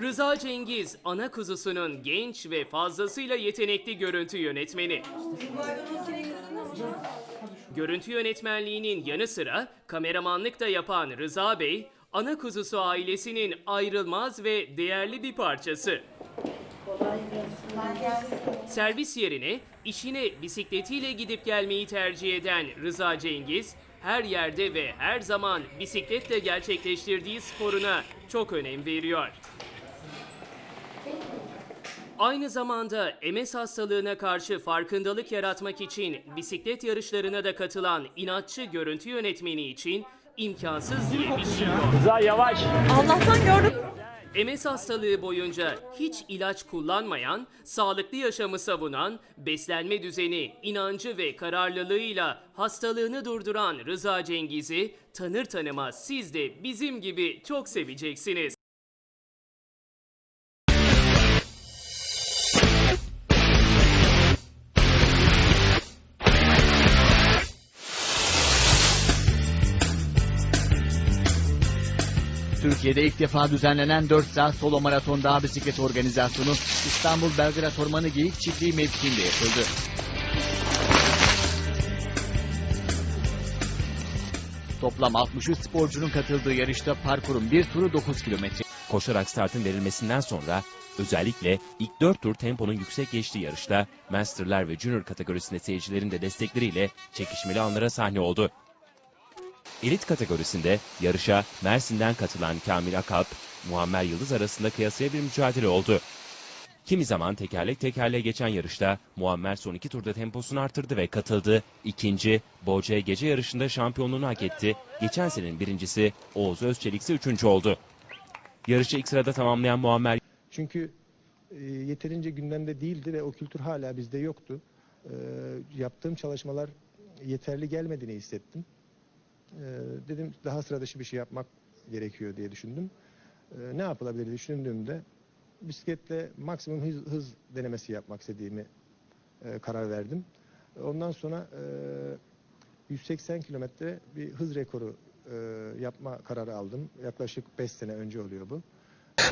Rıza Cengiz, ana kuzusunun genç ve fazlasıyla yetenekli görüntü yönetmeni. Görüntü yönetmenliğinin yanı sıra kameramanlık da yapan Rıza Bey, ana kuzusu ailesinin ayrılmaz ve değerli bir parçası. Servis yerine işine bisikletiyle gidip gelmeyi tercih eden Rıza Cengiz, her yerde ve her zaman bisikletle gerçekleştirdiği sporuna çok önem veriyor. Aynı zamanda MS hastalığına karşı farkındalık yaratmak için bisiklet yarışlarına da katılan inatçı görüntü yönetmeni için imkansız diye bir şey yok. Rıza yavaş. Allah'tan gördüm. MS hastalığı boyunca hiç ilaç kullanmayan, sağlıklı yaşamı savunan, beslenme düzeni, inancı ve kararlılığıyla hastalığını durduran Rıza Cengiz'i tanır tanımaz siz de bizim gibi çok seveceksiniz. Türkiye'de ilk defa düzenlenen 4 saat solo maraton dağ bisiklet organizasyonu İstanbul Belgrad Ormanı Geyik Çiftliği mevkiinde yapıldı. Toplam 63 sporcunun katıldığı yarışta parkurun bir turu 9 kilometre. Koşarak startın verilmesinden sonra özellikle ilk 4 tur temponun yüksek geçtiği yarışta Master'lar ve Junior kategorisinde seyircilerin de destekleriyle çekişmeli anlara sahne oldu. Elit kategorisinde yarışa Mersin'den katılan Kamil Akalp, Muammer Yıldız arasında kıyasıya bir mücadele oldu. Kimi zaman tekerlek tekerleğe geçen yarışta Muammer son iki turda temposunu artırdı ve katıldı. İkinci, Boğaçaya gece yarışında şampiyonluğunu hak etti. Geçen senenin birincisi Oğuz Özçelik ise üçüncü oldu. Yarışı ilk sırada tamamlayan Muammer Çünkü e, yeterince gündemde değildi ve o kültür hala bizde yoktu. E, yaptığım çalışmalar yeterli gelmediğini hissettim. E, dedim daha sıra bir şey yapmak gerekiyor diye düşündüm. E, ne yapılabilir düşündüğümde bisikletle maksimum hız, hız denemesi yapmak istediğimi e, karar verdim. Ondan sonra e, 180 kilometre bir hız rekoru e, yapma kararı aldım. Yaklaşık 5 sene önce oluyor bu.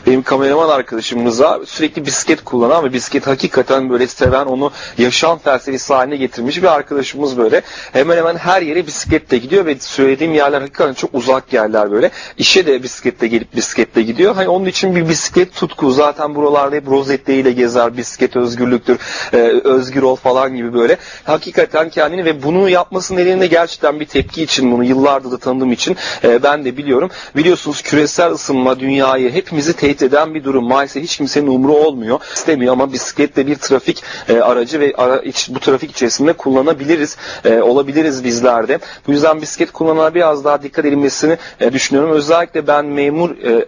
Benim kameraman arkadaşım Rıza sürekli bisiklet kullanan ve bisiklet hakikaten böyle seven onu yaşam felsefesi haline getirmiş bir arkadaşımız böyle. Hemen hemen her yere bisikletle gidiyor ve söylediğim yerler hakikaten çok uzak yerler böyle. İşe de bisikletle gelip bisikletle gidiyor. Hani onun için bir bisiklet tutku zaten buralarda hep rozetleriyle gezer. Bisiklet özgürlüktür, e, özgür ol falan gibi böyle. Hakikaten kendini ve bunu yapmasının elinde gerçekten bir tepki için bunu yıllardır da tanıdığım için e, ben de biliyorum. Biliyorsunuz küresel ısınma dünyayı hepimizi tehdit eden bir durum. Maalesef hiç kimsenin umru olmuyor. istemiyor ama bisiklet de bir trafik e, aracı ve ara, iç- bu trafik içerisinde kullanabiliriz. e, olabiliriz bizler de. Bu yüzden bisiklet kullanana biraz daha dikkat edilmesini e, düşünüyorum. Özellikle ben memur e,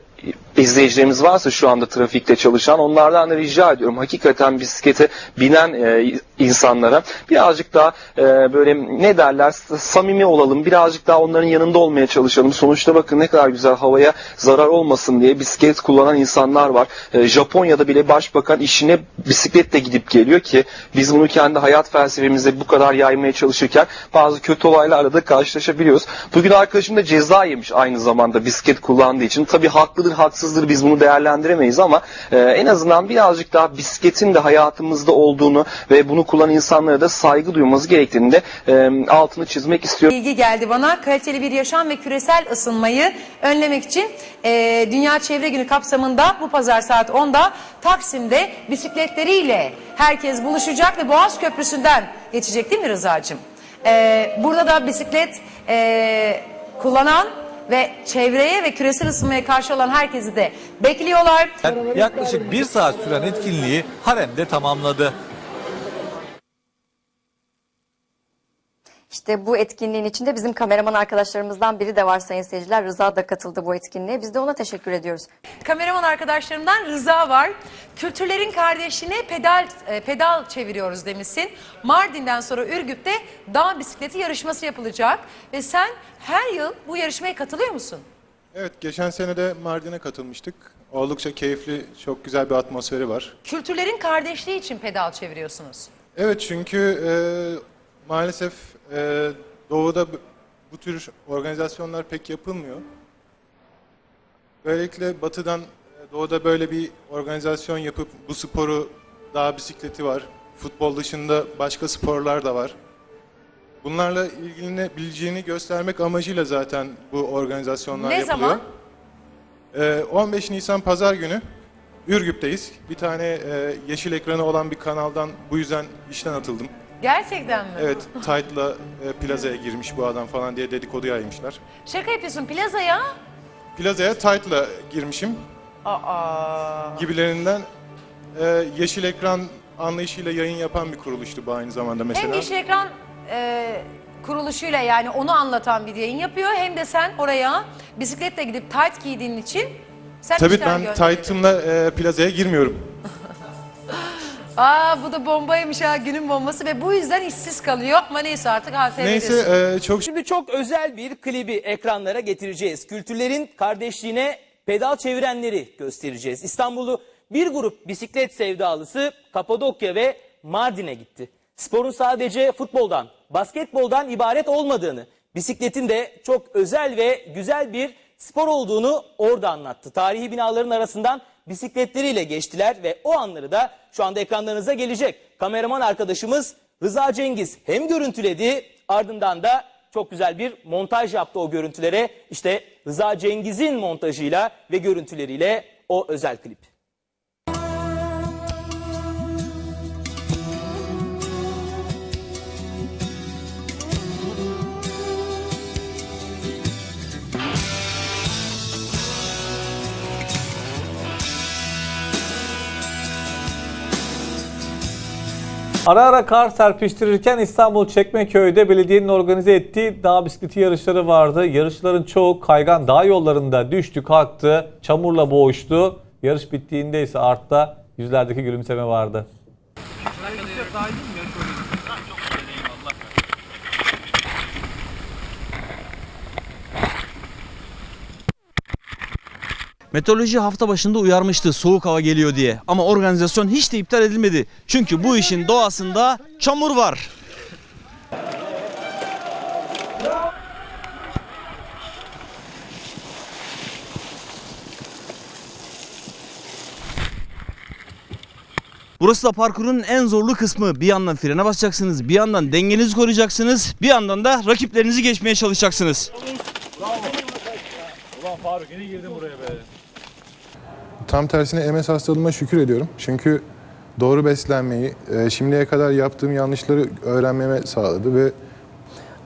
izleyicilerimiz varsa şu anda trafikte çalışan onlardan da rica ediyorum. Hakikaten bisiklete binen e, insanlara birazcık daha e, böyle ne derler samimi olalım. Birazcık daha onların yanında olmaya çalışalım. Sonuçta bakın ne kadar güzel havaya zarar olmasın diye bisiklet kullanan insanlar var. E, Japonya'da bile başbakan işine bisikletle gidip geliyor ki biz bunu kendi hayat felsefemizde bu kadar yaymaya çalışırken bazı kötü olaylarla da karşılaşabiliyoruz. Bugün arkadaşım da ceza yemiş aynı zamanda bisiklet kullandığı için. Tabii haklıdır haksızdır biz bunu değerlendiremeyiz ama e, en azından birazcık daha bisikletin de hayatımızda olduğunu ve bunu kullanan insanlara da saygı duymamız gerektiğini de e, altını çizmek istiyorum. Bilgi geldi bana. Kaliteli bir yaşam ve küresel ısınmayı önlemek için eee, Dünya Çevre Günü kapsamında bu pazar saat 10'da Taksim'de bisikletleriyle herkes buluşacak ve Boğaz Köprüsü'nden geçecek değil mi Rıza'cığım? Eee, burada da bisiklet eee, kullanan ve çevreye ve küresel ısınmaya karşı olan herkesi de bekliyorlar. yaklaşık bir saat süren etkinliği haremde tamamladı. İşte bu etkinliğin içinde bizim kameraman arkadaşlarımızdan biri de var sayın seyirciler. Rıza da katıldı bu etkinliğe. Biz de ona teşekkür ediyoruz. Kameraman arkadaşlarımdan Rıza var. Kültürlerin kardeşine pedal e, pedal çeviriyoruz demişsin. Mardin'den sonra Ürgüp'te dağ bisikleti yarışması yapılacak ve sen her yıl bu yarışmaya katılıyor musun? Evet, geçen sene de Mardin'e katılmıştık. Oldukça keyifli, çok güzel bir atmosferi var. Kültürlerin kardeşliği için pedal çeviriyorsunuz. Evet, çünkü e, maalesef e, doğuda bu- tür organizasyonlar pek yapılmıyor. Böylelikle batıdan e, Doğu'da böyle bir organizasyon yapıp bu sporu, dağ bisikleti var. Futbol dışında başka sporlar da var. Bunlarla ilgilenebileceğini göstermek amacıyla zaten bu organizasyonlar Ne yapılıyor. zaman? Ee, 15 Nisan Pazar günü Ürgüp'teyiz. Bir tane e, yeşil ekranı olan bir kanaldan bu yüzden işten atıldım. Gerçekten mi? Evet, Tight'la e, plazaya girmiş bu adam falan diye dedikodu yaymışlar. Şaka yapıyorsun plazaya. Plazaya Tight'la girmişim Aa. gibilerinden e, yeşil ekran anlayışıyla yayın yapan bir kuruluştu bu aynı zamanda mesela. Hem yeşil ekran e, kuruluşuyla yani onu anlatan bir yayın yapıyor hem de sen oraya bisikletle gidip tight giydiğin için sen Tabii ben gönderiyorsun. Tight'ımla e, plazaya girmiyorum. Aa bu da bombaymış ha günün bombası ve bu yüzden işsiz kalıyor ama neyse artık ATV'desin. Neyse e, çok Şimdi çok özel bir klibi ekranlara getireceğiz. Kültürlerin kardeşliğine pedal çevirenleri göstereceğiz. İstanbul'u bir grup bisiklet sevdalısı Kapadokya ve Mardin'e gitti. Sporun sadece futboldan, basketboldan ibaret olmadığını, bisikletin de çok özel ve güzel bir spor olduğunu orada anlattı. Tarihi binaların arasından bisikletleriyle geçtiler ve o anları da şu anda ekranlarınıza gelecek. Kameraman arkadaşımız Rıza Cengiz hem görüntüledi ardından da çok güzel bir montaj yaptı o görüntülere. İşte Rıza Cengiz'in montajıyla ve görüntüleriyle o özel klip. Ara ara kar serpiştirirken İstanbul Çekmeköy'de belediyenin organize ettiği dağ bisikleti yarışları vardı. Yarışların çoğu kaygan dağ yollarında düştü, kalktı, çamurla boğuştu. Yarış bittiğinde ise artta yüzlerdeki gülümseme vardı. Meteoroloji hafta başında uyarmıştı soğuk hava geliyor diye. Ama organizasyon hiç de iptal edilmedi. Çünkü bu işin doğasında çamur var. Burası da parkurun en zorlu kısmı. Bir yandan frene basacaksınız, bir yandan dengenizi koruyacaksınız, bir yandan da rakiplerinizi geçmeye çalışacaksınız. Tam tersine MS hastalığıma şükür ediyorum. Çünkü doğru beslenmeyi, e, şimdiye kadar yaptığım yanlışları öğrenmeme sağladı ve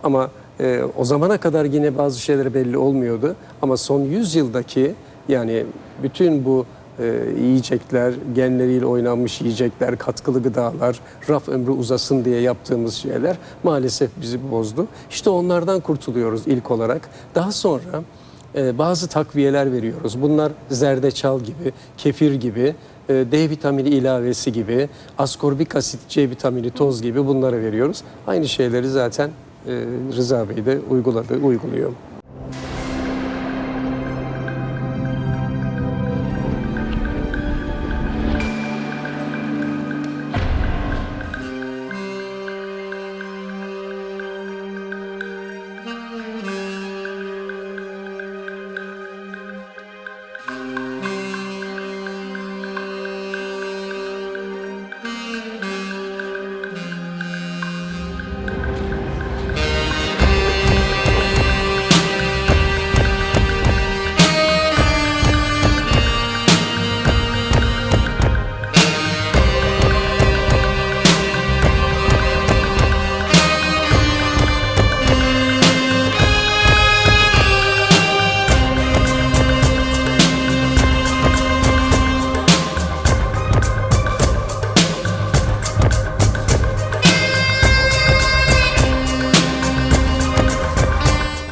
Ama e, o zamana kadar yine bazı şeyler belli olmuyordu. Ama son 100 yıldaki yani bütün bu e, yiyecekler, genleriyle oynanmış yiyecekler, katkılı gıdalar, raf ömrü uzasın diye yaptığımız şeyler maalesef bizi bozdu. İşte onlardan kurtuluyoruz ilk olarak. Daha sonra e, bazı takviyeler veriyoruz. Bunlar zerdeçal gibi, kefir gibi, e, D vitamini ilavesi gibi, askorbik asit, C vitamini toz gibi bunları veriyoruz. Aynı şeyleri zaten e, Rıza Bey de uyguladı, uyguluyor.